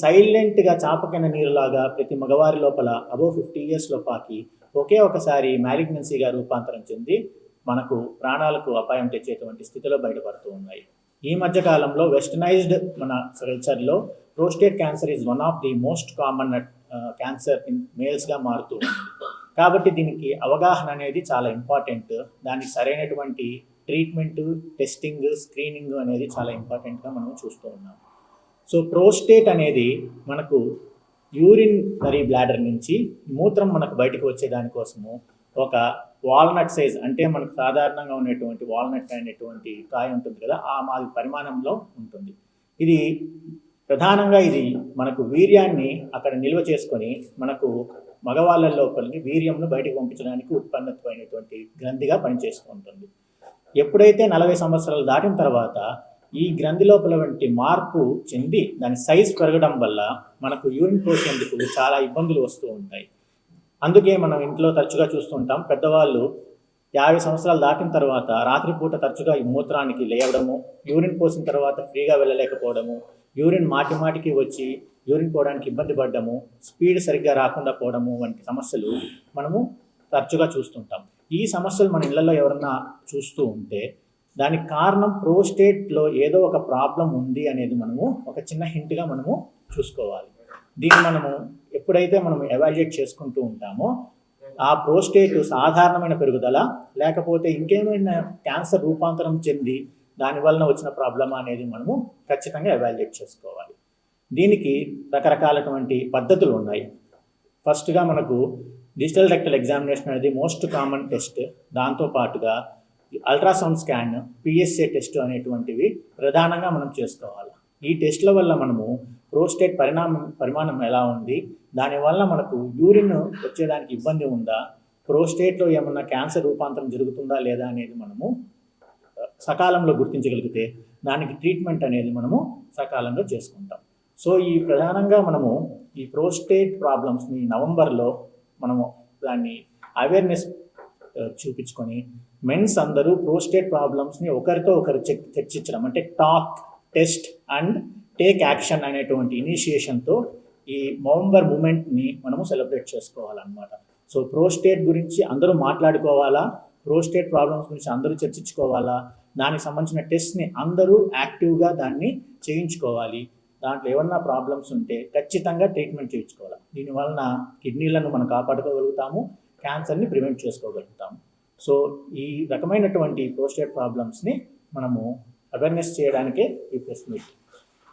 సైలెంట్గా చాపకైన నీరులాగా ప్రతి మగవారి లోపల అబోవ్ ఫిఫ్టీ ఇయర్స్ లోపాకి ఒకే ఒకసారి మ్యాలిగ్నెన్సీగా రూపాంతరం చెంది మనకు ప్రాణాలకు అపాయం తెచ్చేటువంటి స్థితిలో బయటపడుతూ ఉన్నాయి. ఈ మధ్య కాలంలో వెస్టర్నైజ్డ్ మన కల్చర్లో prostate cancer is one of the most common cancer in మేల్స్గా మారుతూ ఉంది. కాబట్టి దీనికి అవగాహన అనేది చాలా ఇంపార్టెంట్ దానికి సరైనటువంటి ట్రీట్మెంట్ టెస్టింగ్ స్క్రీనింగ్ అనేది చాలా ఇంపార్టెంట్గా మనం చూస్తూ ఉన్నాం. సో ప్రోస్టేట్ అనేది మనకు యూరిన్ మరి బ్లాడర్ నుంచి మూత్రం మనకు బయటకు వచ్చే దానికోసము ఒక వాల్నట్ సైజ్ అంటే మనకు సాధారణంగా ఉన్నటువంటి వాల్నట్ అనేటువంటి కాయ ఉంటుంది కదా ఆ మాది పరిమాణంలో ఉంటుంది. ఇది ప్రధానంగా ఇది మనకు వీర్యాన్ని అక్కడ నిల్వ చేసుకొని మనకు మగవాళ్ళ లోపలికి వీర్యంను బయటకు పంపించడానికి ఉత్పన్నమైనటువంటి గ్రంథిగా పనిచేస్తూ ఉంటుంది. ఎప్పుడైతే నలభై సంవత్సరాలు దాటిన తర్వాత ఈ గ్రంథి లోపల వంటి మార్పు చెంది దాని సైజ్ పెరగడం వల్ల మనకు యూరిన్ పోసేందుకు చాలా ఇబ్బందులు వస్తూ ఉంటాయి. అందుకే మనం ఇంట్లో తరచుగా చూస్తుంటాం పెద్దవాళ్ళు యాభై సంవత్సరాలు దాటిన తర్వాత రాత్రిపూట తరచుగా ఈ మూత్రానికి లేవడము యూరిన్ పోసిన తర్వాత ఫ్రీగా వెళ్ళలేకపోవడము యూరిన్ మాటి మాటికి వచ్చి యూరిన్ పోవడానికి ఇబ్బంది పడ్డము స్పీడ్ సరిగ్గా రాకుండా పోవడము వంటి సమస్యలు మనము తరచుగా చూస్తుంటాం ఈ సమస్యలు మన ఇళ్ళలో ఎవరన్నా చూస్తూ ఉంటే దానికి కారణం ప్రోస్టేట్లో ఏదో ఒక ప్రాబ్లం ఉంది అనేది మనము ఒక చిన్న హింట్గా మనము చూసుకోవాలి. దీన్ని మనము ఎప్పుడైతే మనం ఎవాల్యుయేట్ చేసుకుంటూ ఉంటామో ఆ ప్రోస్టేట్ సాధారణమైన పెరుగుదల లేకపోతే ఇంకేమైనా క్యాన్సర్ రూపాంతరం చెంది దాని వలన వచ్చిన ప్రాబ్లమ్ అనేది మనము ఖచ్చితంగా ఎవాల్యుయేట్ చేసుకోవాలి. దీనికి రకరకాలటువంటి పద్ధతులు ఉన్నాయి. ఫస్ట్గా మనకు డిజిటల్ రెక్టల్ ఎగ్జామినేషన్ అనేది మోస్ట్ కామన్ టెస్ట్ దాంతో ఈ అల్ట్రాసౌండ్ స్కాన్ పిఎస్ఏ టెస్ట్ అనేటువంటివి ప్రధానంగా మనం చేసుకోవాలి. ఈ టెస్ట్ల వల్ల మనము ప్రోస్టేట్ పరిణామం పరిమాణం ఎలా ఉంది? దానివల్ల మనకు యూరిన్ వచ్చేదానికి ఇబ్బంది ఉందా? ప్రోస్టేట్లో ఏమన్నా క్యాన్సర్ రూపాంతరం జరుగుతుందా లేదా అనేది మనము సకాలంలో గుర్తించగలిగితే దానికి ట్రీట్మెంట్ అనేది మనము సకాలంలో చేసుకుంటాం. సో ఈ ప్రధానంగా మనము ఈ ప్రోస్టేట్ ప్రాబ్లమ్స్ని నవంబర్లో మనము దాన్ని అవేర్నెస్ చూపించుకొని మెన్స్ అందరూ ప్రోస్టేట్ ప్రాబ్లమ్స్ని ఒకరితో ఒకరు చెక్ చర్చించడం అంటే talk test and take action అనేటువంటి ఇనిషియేషన్తో ఈ నవంబర్ మూమెంట్ని మనము సెలబ్రేట్ చేసుకోవాలన్నమాట. సో ప్రోస్టేట్ గురించి అందరూ మాట్లాడుకోవాలా? ప్రోస్టేట్ ప్రాబ్లమ్స్ గురించి అందరూ చర్చించుకోవాలా? దానికి సంబంధించిన టెస్ట్ని అందరూ యాక్టివ్గా దాన్ని చేయించుకోవాలి. దాంట్లో ఏమన్నా ప్రాబ్లమ్స్ ఉంటే ఖచ్చితంగా ట్రీట్మెంట్ చేయించుకోవాలి. దీనివలన కిడ్నీలను మనం కాపాడుకోగలుగుతాము. క్యాన్సర్ని ప్రివెంట్ చేసుకోగలుగుతాం. సో ఈ రకమైనటువంటి ప్రోస్టేట్ ప్రాబ్లమ్స్ని మనము అవేర్నెస్ చేయడానికే ఈ ప్రెస్ మీట్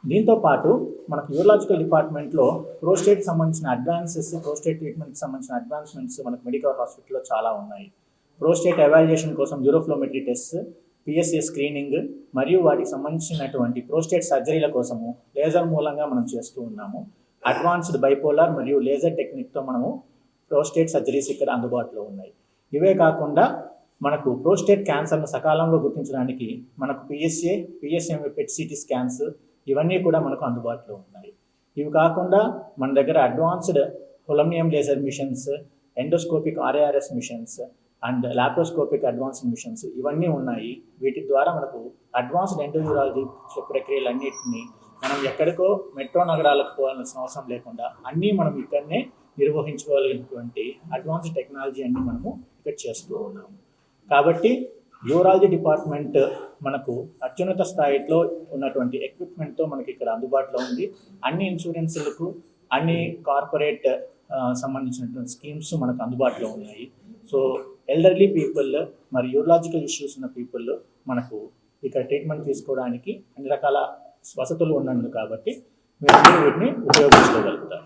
దీంతో పాటు మనకు యూరలాజికల్ డిపార్ట్మెంట్లో ప్రోస్టేట్ సంబంధించిన అడ్వాన్సెస్ ప్రోస్టేట్ ట్రీట్మెంట్కి సంబంధించిన అడ్వాన్స్మెంట్స్ మనకు మెడికల్ హాస్పిటల్లో చాలా ఉన్నాయి. ప్రోస్టేట్ ఎవాల్యుయేషన్ కోసం యూరోఫ్లోమెట్రీ టెస్ట్ పిఎస్ఏ స్క్రీనింగ్ మరియు వాటికి సంబంధించినటువంటి ప్రోస్టేట్ సర్జరీల కోసము లేజర్ మూలంగా మనం చేస్తూ ఉన్నాము. అడ్వాన్స్డ్ బైపోలార్ మరియు లేజర్ టెక్నిక్తో మనము ప్రోస్టేట్ సర్జరీస్ ఇక్కడ అందుబాటులో ఉన్నాయి. ఇవే కాకుండా మనకు ప్రోస్టేట్ క్యాన్సర్ను సకాలంలో గుర్తించడానికి మనకు PSA PSM PET CT scans ఇవన్నీ కూడా మనకు అందుబాటులో ఉన్నాయి. ఇవి కాకుండా మన దగ్గర advanced holmium laser machines endoscopic RARS machines and laparoscopic advanced machines ఇవన్నీ ఉన్నాయి. వీటి ద్వారా మనకు అడ్వాన్స్డ్ ఎండోయూరాలజీ ప్రక్రియలన్నింటినీ మనం ఎక్కడికో మెట్రో నగరాలకు పోవాల్సిన అవసరం లేకుండా అన్నీ మనం ఇక్కడనే నిర్వహించుకోగలిగినటువంటి అడ్వాన్స్ టెక్నాలజీ అన్ని మనము ఇక్కడ చేస్తూ ఉన్నాము. కాబట్టి యూరాలజీ డిపార్ట్మెంట్ మనకు అత్యున్నత స్థాయిలో ఉన్నటువంటి ఎక్విప్మెంట్తో మనకి ఇక్కడ అందుబాటులో ఉంది. అన్ని ఇన్సూరెన్స్లకు అన్ని కార్పొరేట్ సంబంధించినటువంటి స్కీమ్స్ మనకు అందుబాటులో ఉన్నాయి. సో ఎల్డర్లీ పీపుల్ మరి యూరలాజికల్ ఇష్యూస్ ఉన్న పీపుల్ మనకు ఇక్కడ ట్రీట్మెంట్ తీసుకోవడానికి అన్ని రకాల వసతులు ఉన్నందుకు కాబట్టి మీరు వీటిని ఉపయోగించుకోగలుగుతారు